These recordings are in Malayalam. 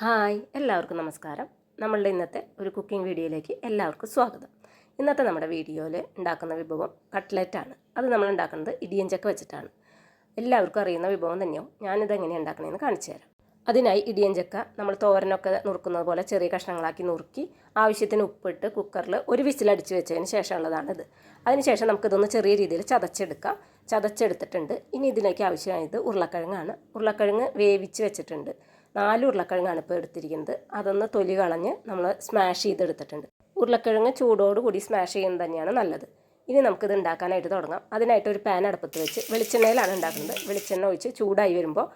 ഹായ് എല്ലാവർക്കും നമസ്കാരം. നമ്മളുടെ ഇന്നത്തെ ഒരു കുക്കിംഗ് വീഡിയോയിലേക്ക് എല്ലാവർക്കും സ്വാഗതം. ഇന്നത്തെ നമ്മുടെ വീഡിയോയിൽ ഉണ്ടാക്കുന്ന വിഭവം കട്ട്ലറ്റാണ്. അത് നമ്മൾ ഉണ്ടാക്കുന്നത് ഇടിയഞ്ചക്ക ചക്ക വെച്ചിട്ടാണ്. എല്ലാവർക്കും അറിയുന്ന വിഭവം തന്നെയാവും. ഞാനിത് എങ്ങനെയാണ് ഉണ്ടാക്കണമെന്ന് കാണിച്ചു തരാം. അതിനായി ഇടിയഞ്ചക്ക ചക്ക നമ്മൾ തോരനൊക്കെ നുറുക്കുന്നത് പോലെ ചെറിയ കഷ്ണങ്ങളാക്കി നുറുക്കി ആവശ്യത്തിന് ഉപ്പിട്ട് കുക്കറിൽ ഒരു വിസിലടിച്ച് വെച്ചതിന് ശേഷമുള്ളതാണിത്. അതിനുശേഷം നമുക്കിതൊന്ന് ചെറിയ രീതിയിൽ ചതച്ചെടുക്കാം. ചതച്ചെടുത്തിട്ടുണ്ട്. ഇനി ഇതിലേക്ക് ആവശ്യമായത് ഉരുളക്കിഴങ്ങാണ്. ഉരുളക്കിഴങ്ങ് വേവിച്ച് വെച്ചിട്ടുണ്ട്. നാല് ഉരുളക്കിഴങ്ങാണ് ഇപ്പോൾ എടുത്തിരിക്കുന്നത്. അതൊന്ന് തൊലി കളഞ്ഞ് നമ്മൾ സ്മാഷ് ചെയ്തെടുത്തിട്ടുണ്ട്. ഉരുളക്കിഴങ്ങ് ചൂടോടുകൂടി സ്മാഷ് ചെയ്യുന്നത് തന്നെയാണ് നല്ലത്. ഇനി നമുക്കിത് ഉണ്ടാക്കാനായിട്ട് തുടങ്ങാം. അതിനായിട്ട് ഒരു പാൻ അടുപ്പത്ത് വെച്ച് വെളിച്ചെണ്ണയിലാണ് ഉണ്ടാക്കുന്നത്. വെളിച്ചെണ്ണ ഒഴിച്ച് ചൂടായി വരുമ്പോൾ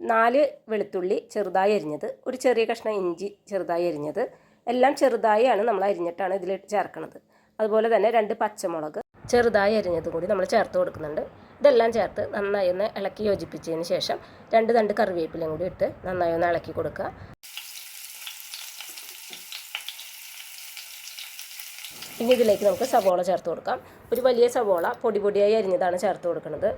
നാല് വെളുത്തുള്ളി ചെറുതായി അരിഞ്ഞത് ഒരു ചെറിയ കഷ്ണം ഇഞ്ചി ചെറുതായി അരിഞ്ഞത്. എല്ലാം ചെറുതായാണ് നമ്മൾ അരിഞ്ഞിട്ടാണ് ഇതിൽ ചേർക്കുന്നത് അതുപോലെ തന്നെ രണ്ട് പച്ചമുളക് ചെറുതായി അരിഞ്ഞതും കൂടി നമ്മൾ ചേർത്ത് കൊടുക്കുന്നുണ്ട്. ഇതെല്ലാം ചേർത്ത് നന്നായി ഒന്ന് ഇളക്കി യോജിപ്പിച്ചതിന് ശേഷം രണ്ട് തണ്ട് കറിവേപ്പിലയും കൂടി ഇട്ട് നന്നായി ഒന്ന് ഇളക്കി കൊടുക്കുക. ഇനി ഇതിലേക്ക് നമുക്ക് സവോള ചേർത്ത് കൊടുക്കാം. ഒരു വലിയ സവോള പൊടി പൊടിയായി അരിഞ്ഞതാണ് ചേർത്ത് കൊടുക്കുന്നത്.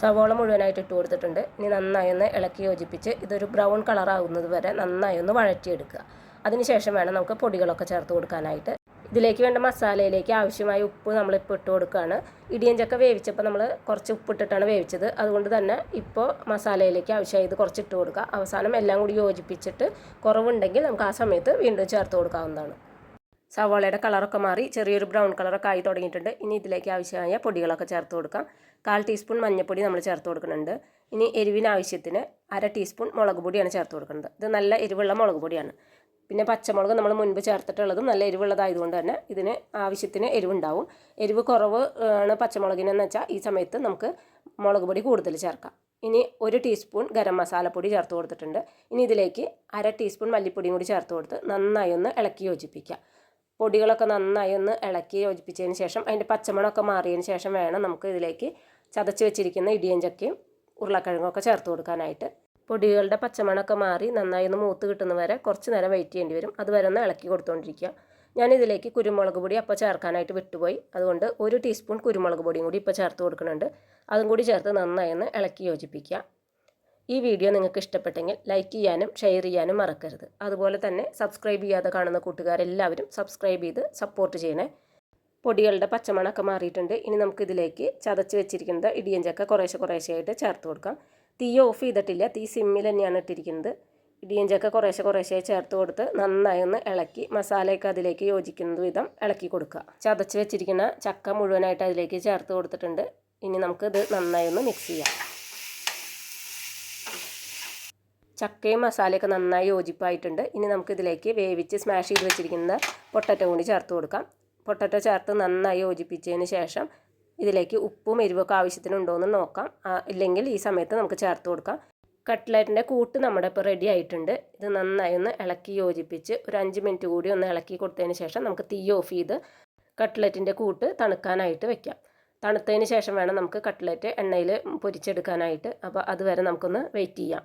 സവോള മുഴുവനായിട്ട് ഇട്ട് കൊടുത്തിട്ടുണ്ട്. ഇനി നന്നായി ഒന്ന് ഇളക്കി യോജിപ്പിച്ച് ഇതൊരു ബ്രൗൺ കളറാകുന്നത് വരെ നന്നായി ഒന്ന് വഴറ്റിയെടുക്കുക. അതിനുശേഷം വേണം നമുക്ക് പൊടികളൊക്കെ ചേർത്ത് കൊടുക്കാനായിട്ട്. ഇതിലേക്ക് വേണ്ട മസാലയിലേക്ക് ആവശ്യമായ ഉപ്പ് നമ്മൾ നമ്മളിപ്പോൾ ഇട്ട് കൊടുക്കുകയാണ്. ഇടിയൻ ചക്ക വേവിച്ചപ്പോൾ നമ്മൾ കുറച്ച് ഉപ്പിട്ടിട്ടാണ് വേവിച്ചത്. അതുകൊണ്ട് തന്നെ ഇപ്പോൾ മസാലയിലേക്ക് ആവശ്യമായത് കുറച്ച് ഇട്ട് കൊടുക്കുക. അവസാനം എല്ലാം കൂടി യോജിപ്പിച്ചിട്ട് കുറവുണ്ടെങ്കിൽ നമുക്ക് ആ സമയത്ത് വീണ്ടും ചേർത്ത് കൊടുക്കാവുന്നതാണ്. സവാളയുടെ കളറൊക്കെ മാറി ചെറിയൊരു ബ്രൗൺ കളറൊക്കെ ആയി തുടങ്ങിയിട്ടുണ്ട്. ഇനി ഇതിലേക്ക് ആവശ്യമായ പൊടികളൊക്കെ ചേർത്ത് കൊടുക്കാം. കാൽ ടീസ്പൂൺ മഞ്ഞൾപ്പൊടി നമ്മൾ ചേർത്ത് കൊടുക്കുന്നുണ്ട്. ഇനി എരിവിന് ആവശ്യത്തിന് അര ടീസ്പൂൺ മുളക് പൊടിയാണ് ചേർത്ത് കൊടുക്കുന്നത്. ഇത് നല്ല എരിവുള്ള മുളക് പൊടിയാണ്. പിന്നെ പച്ചമുളക് നമ്മൾ മുൻപ് ചേർത്തിട്ടുള്ളതും നല്ല എരിവുള്ളതായതുകൊണ്ട് തന്നെ ഇതിന് ആവശ്യത്തിന് എരിവുണ്ടാവും. എരിവ് കുറവ് ആണ് പച്ചമുളകിനെന്ന് വെച്ചാൽ ഈ സമയത്ത് നമുക്ക് മുളക് പൊടി കൂടുതൽ ചേർക്കാം. ഇനി ഒരു ടീസ്പൂൺ ഗരം മസാലപ്പൊടി ചേർത്ത് കൊടുത്തിട്ടുണ്ട്. ഇനി ഇതിലേക്ക് അര ടീസ്പൂൺ മല്ലിപ്പൊടിയും കൂടി ചേർത്ത് കൊടുത്ത് നന്നായി ഒന്ന് ഇളക്കി യോജിപ്പിക്കുക. പൊടികളൊക്കെ നന്നായി ഒന്ന് ഇളക്കി യോജിപ്പിച്ചതിന് ശേഷം അതിന്റെ പച്ചമണമൊക്കെ മാറിയതിന് ശേഷം വേണം നമുക്ക് ഇതിലേക്ക് ചതച്ച് വെച്ചിരിക്കുന്ന ഇടിയൻ ചക്കയും ഉരുളക്കിഴങ്ങൊക്കെ ചേർത്ത് കൊടുക്കാനായിട്ട്. പൊടികളുടെ പച്ചമണമൊക്കെ മാറി നന്നായി ഒന്ന് മൂത്ത് കിട്ടുന്ന വരെ കുറച്ച് നേരം വെയിറ്റ് ചെയ്യേണ്ടി വരും. അതുവരെ ഒന്ന് ഇളക്കി കൊടുത്തുകൊണ്ടിരിക്കുക ഞാനിതിലേക്ക് കുരുമുളക് പൊടി അപ്പോൾ ചേർക്കാനായിട്ട് വിട്ടുപോയി. അതുകൊണ്ട് ഒരു ടീസ്പൂൺ കുരുമുളക് പൊടിയും കൂടി ഇപ്പോൾ ചേർത്ത് കൊടുക്കുന്നുണ്ട്. അതും കൂടി ചേർത്ത് നന്നായി ഒന്ന് ഇളക്കി യോജിപ്പിക്കുക. ഈ വീഡിയോ നിങ്ങൾക്ക് ഇഷ്ടപ്പെട്ടെങ്കിൽ ലൈക്ക് ചെയ്യാനും ഷെയർ ചെയ്യാനും മറക്കരുത്. അതുപോലെ തന്നെ സബ്സ്ക്രൈബ് ചെയ്യാതെ കാണുന്ന കൂട്ടുകാരെല്ലാവരും സബ്സ്ക്രൈബ് ചെയ്ത് സപ്പോർട്ട് ചെയ്യണേ. പൊടികളുടെ പച്ചമണമൊക്കെ മാറിയിട്ടുണ്ട്. ഇനി നമുക്ക് ഇതിലേക്ക് ചതച്ച് വെച്ചിരിക്കുന്നത് ഇടിയഞ്ചൊക്കെ ചക്ക കുറേശ്ശെ കുറേശ്ശെയായിട്ട് ചേർത്ത് കൊടുക്കാം. തീ ഓഫ് ചെയ്തിട്ടില്ല. തീ സിമ്മിൽ തന്നെയാണ് ഇട്ടിരിക്കുന്നത്. ഇടിയഞ്ചൊക്കെ ചക്ക കുറേശ്ശെ കുറേശ്ശെ ചേർത്ത് കൊടുത്ത് നന്നായി ഒന്ന് ഇളക്കി മസാലയൊക്കെ അതിലേക്ക് യോജിക്കുന്ന വിധം ഇളക്കി കൊടുക്കുക. ചതച്ച് വെച്ചിരിക്കുന്ന ചക്ക മുഴുവനായിട്ട് അതിലേക്ക് ചേർത്ത് കൊടുത്തിട്ടുണ്ട്. ഇനി നമുക്കിത് നന്നായി ഒന്ന് മിക്സ് ചെയ്യാം. ചക്കയും മസാലയൊക്കെ നന്നായി യോജിപ്പായിട്ടുണ്ട്. ഇനി നമുക്കിതിലേക്ക് വേവിച്ച് സ്മാഷ് ചെയ്ത് വെച്ചിരിക്കുന്ന പൊട്ടറ്റോ കൂടി ചേർത്ത് കൊടുക്കാം. പൊട്ടറ്റോ ചേർത്ത് നന്നായി യോജിപ്പിച്ചതിന് ശേഷം ഇതിലേക്ക് ഉപ്പും എരിവൊക്കെ ആവശ്യത്തിനുണ്ടോ എന്ന് നോക്കാം. ഇല്ലെങ്കിൽ ഈ സമയത്ത് നമുക്ക് ചേർത്ത് കൊടുക്കാം. കട്ട്ലറ്റിന്റെ കൂട്ട് നമ്മുടെ ഇപ്പോൾ റെഡി ആയിട്ടുണ്ട്. ഇത് നന്നായി ഒന്ന് ഇളക്കി യോജിപ്പിച്ച് ഒരു അഞ്ച് മിനിറ്റ് കൂടി ഒന്ന് ഇളക്കി കൊടുത്തതിന് ശേഷം നമുക്ക് തീ ഓഫ് ചെയ്ത് കട്ട്ലറ്റിന്റെ കൂട്ട് തണുക്കാനായിട്ട് വെക്കാം. തണുത്തതിന് ശേഷം വേണം നമുക്ക് കട്ട്ലറ്റ് എണ്ണയിൽ പൊരിച്ചെടുക്കാനായിട്ട്. അപ്പോൾ അതുവരെ നമുക്കൊന്ന് വെയിറ്റ് ചെയ്യാം.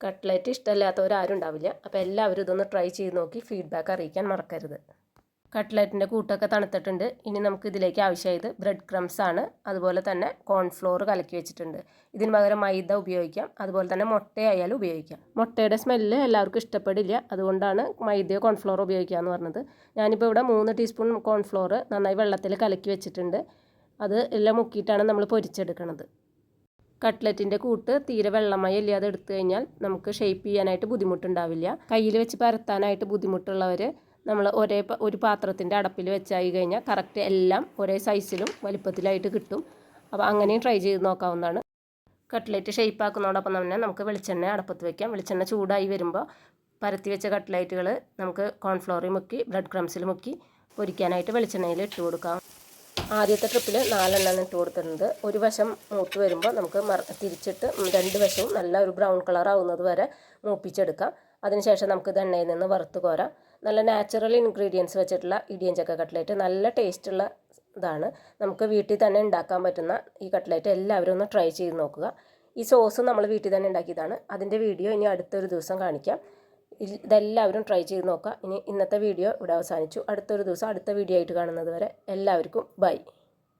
കട്ട്ലറ്റ് ഇഷ്ടമില്ലാത്തവരാരും ഉണ്ടാവില്ല. അപ്പോൾ എല്ലാവരും ഇതൊന്ന് ട്രൈ ചെയ്ത് നോക്കി ഫീഡ്ബാക്ക് അറിയിക്കാൻ മറക്കരുത്. കട്ട്ലറ്റിന്റെ കൂട്ടൊക്കെ തണുത്തിട്ടുണ്ട്. ഇനി നമുക്ക് ഇതിലേക്ക് ആവശ്യമായത് ബ്രെഡ് ക്രംസ് ആണ്. അതുപോലെ തന്നെ കോൺഫ്ലോർ കലക്കി വെച്ചിട്ടുണ്ട്. ഇതിന് പകരം മൈദ ഉപയോഗിക്കാം. അതുപോലെ തന്നെ മുട്ടയായാലും ഉപയോഗിക്കാം. മുട്ടയുടെ സ്മെല്ല് എല്ലാവർക്കും ഇഷ്ടപ്പെടില്ല. അതുകൊണ്ടാണ് മൈദയോ കോൺഫ്ലോർ ഉപയോഗിക്കുക എന്ന് പറഞ്ഞത്. ഞാനിപ്പോൾ ഇവിടെ മൂന്ന് ടീസ്പൂൺ കോൺഫ്ലോർ നന്നായി വെള്ളത്തിൽ കലക്കി വെച്ചിട്ടുണ്ട്. അത് എല്ലാം മുക്കിയിട്ടാണ് നമ്മൾ പൊരിച്ചെടുക്കുന്നത് കട്ട്ലറ്റിന്റെ കൂട്ട് തീരെ വെള്ളമായി ഇല്ലാതെ എടുത്തു കഴിഞ്ഞാൽ നമുക്ക് ഷേപ്പ് ചെയ്യാനായിട്ട് ബുദ്ധിമുട്ടുണ്ടാവില്ല. കയ്യിൽ വെച്ച് പരത്താനായിട്ട് ബുദ്ധിമുട്ടുള്ളവർ നമ്മൾ ഒരേ ഒരു പാത്രത്തിന്റെ അടപ്പിൽ വെച്ചായി കഴിഞ്ഞാൽ കറക്റ്റ് എല്ലാം ഒരേ സൈസിലും വലിപ്പത്തിലായിട്ട് കിട്ടും. അപ്പോൾ അങ്ങനെയും ട്രൈ ചെയ്ത് നോക്കാവുന്നതാണ്. കട്ട്ലേറ്റ് ഷേപ്പ് ആക്കുന്നതോടൊപ്പം തന്നെ നമുക്ക് വെളിച്ചെണ്ണ അടപ്പത്ത് വയ്ക്കാം വെളിച്ചെണ്ണ ചൂടായി വരുമ്പോൾ പരത്തി വെച്ച കട്ട്ലൈറ്റുകൾ നമുക്ക് കോൺഫ്ലോറിൽ മുക്കി ബ്രെഡ് ക്രംസിൽ മുക്കി പൊരിക്കാനായിട്ട് വെളിച്ചെണ്ണയിൽ ഇട്ട് കൊടുക്കാം. ആദ്യത്തെ ട്രിപ്പിൽ നാലെണ്ണമാണ് ഇട്ട് കൊടുത്തിട്ടുണ്ട്. ഒരു വശം മൂത്ത് വരുമ്പോൾ നമുക്ക് മറ തിരിച്ചിട്ട് രണ്ട് വശവും നല്ല ഒരു ബ്രൗൺ കളർ ആവുന്നത് വരെ മൂപ്പിച്ചെടുക്കാം. അതിനുശേഷം നമുക്ക് ഇത് എണ്ണയിൽ നിന്ന് വറുത്ത് കോരാം. നല്ല നാച്ചുറൽ ഇൻഗ്രീഡിയൻസ് വെച്ചിട്ടുള്ള ഇടിയൻ ചക്ക കട്ട്ലേറ്റ് നല്ല ടേസ്റ്റുള്ള ഇതാണ്. നമുക്ക് വീട്ടിൽ തന്നെ ഉണ്ടാക്കാൻ പറ്റുന്ന ഈ കട്ട്ലേറ്റ് എല്ലാവരും ഒന്ന് ട്രൈ ചെയ്ത് നോക്കുക. ഈ സോസ് നമ്മൾ വീട്ടിൽ തന്നെ ഉണ്ടാക്കിയതാണ്. അതിന്റെ വീഡിയോ ഇനി അടുത്തൊരു ദിവസം കാണിക്കാം. ഇതെല്ലാവരും ട്രൈ ചെയ്ത് നോക്കുക. ഇനി ഇന്നത്തെ വീഡിയോ ഇവിടെ അവസാനിച്ചു. അടുത്തൊരു ദിവസം അടുത്ത വീഡിയോ ആയിട്ട് കാണുന്നത് വരെ എല്ലാവർക്കും ബൈ